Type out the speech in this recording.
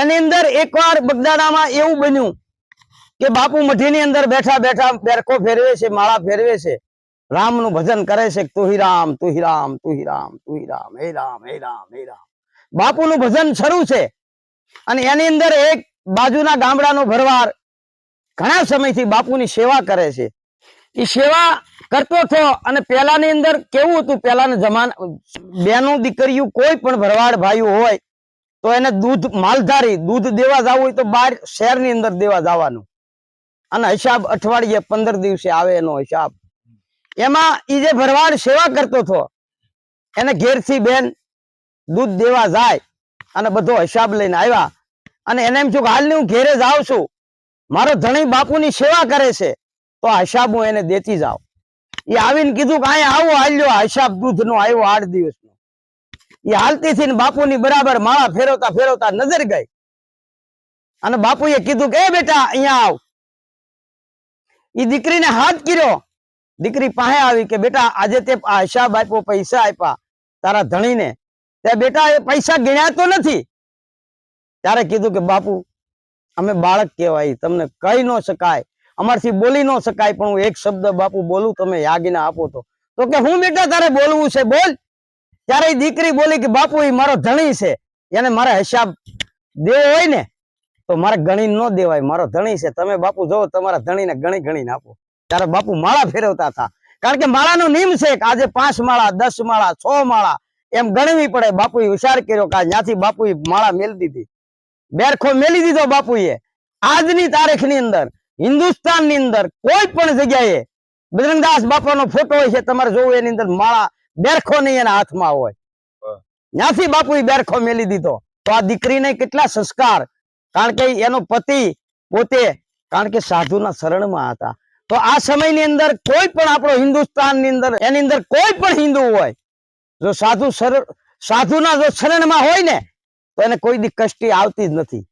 એની અંદર એકવાર બગદાણામાં એવું બન્યું કે બાપુ મઢીની અંદર બેઠા બેઠા બેરકો ફેરવે છે, માળા ફેરવે છે. રામનું ભજન કરે છે તું હિ રામ તું હિ રામ, હે રામ હે રામ. બાપુનું ભજન શરૂ છે અને એની અંદર એક બાજુના ગામડાનો ભરવાડ ઘણા સમયથી બાપુની સેવા કરે છે. એ સેવા કરતો થયો અને પેલાની અંદર કેવું હતું? પેલાના જમાના, બેનું દીકરીયું કોઈ પણ ભરવાડ ભાઈઓ હોય તો એને દૂધ માલધારી, દૂધ દેવા જવું હોય તો બહાર શહેરની અંદર દેવા જવાનું. અને હિસાબ અઠવાડિયે પંદર દિવસે આવે એનો હિસાબ. એમાં એ જે ભરવાડ સેવા કરતો હતો, એને ઘેરથી બેન દૂધ દેવા જાય અને બધો હિસાબ લઈને આવ્યા. અને એને એમ છું કે હાલની હું ઘેરે જાઉં છું. મારો ધણી બાપુની સેવા કરે છે, તો હિસાબ હું એને દેતી જાઉં. એ આવીને કીધું કે અહીંયા આવો, હાલ્યો આ હિસાબ દૂધનો આવ્યો આઠ દિવસનો એ હાલતી થી બાપુની બરાબર માળા ફેરવતા ફેરવતા નજર ગઈ. અને બાપુએ કીધું કે બેટા, અહીંયા આવ. એ દીકરીને હાથ કર્યો. દીકરી પાસે આવી કે, બેટા, આજે તે હિસાબ આપ્યો, પૈસા આપ્યા તારા ધણીને. તે બેટા, એ પૈસા ગણ્યા તો નથી. ત્યારે કીધું કે, બાપુ, અમે બાળક કહેવાય, તમને કહી ન શકાય, અમારથી બોલી ન શકાય, પણ હું એક શબ્દ બાપુ બોલું, તમે યાગીને આપો તો. તો કે, હું બેટા, તારે બોલવું છે? બોલ. ત્યારે દીકરી બોલી કે, બાપુ એ મારો ધણી છે. એને મારે હિસાબ દેવો હોય ને, તો મારે ગણી ન દેવાય. મારો ધણી છે. તમે બાપુ જોવો તમારા ધણીને ગણી ગણીને આપો. ત્યારે બાપુ માળા ફેરવતા હતા. કારણ કે માળાનો નિયમ છે આજે પાંચ માળા, દસ માળા, છ માળા એમ ગણવી પડે. બાપુએ વિચાર કર્યો કે જ્યાંથી બાપુએ માળા મેલી દીધી. બેરખો મેલી દીધો બાપુએ. આજની તારીખની અંદર, હિન્દુસ્તાનની અંદર કોઈ પણ જગ્યાએ, બજરંગદાસ બાપાનો ફોટો હોય છે, તમારે જોવું, એની અંદર માળા બેરખો નહીં એના હાથમાં હોય. ત્યાંથી બાપુએ બેરખો મેલી દીધો. તો આ દીકરીને કેટલા સંસ્કાર. કારણ કે એનો પતિ પોતે કારણ કે સાધુના શરણમાં હતા. તો આ સમયની અંદર કોઈ પણ આપણો હિન્દુસ્તાનની અંદર એની અંદર કોઈ પણ હિન્દુ હોય જો સાધુ સાધુના જો શરણમાં હોય ને તો એને કોઈ દી કષ્ટી આવતી જ નથી.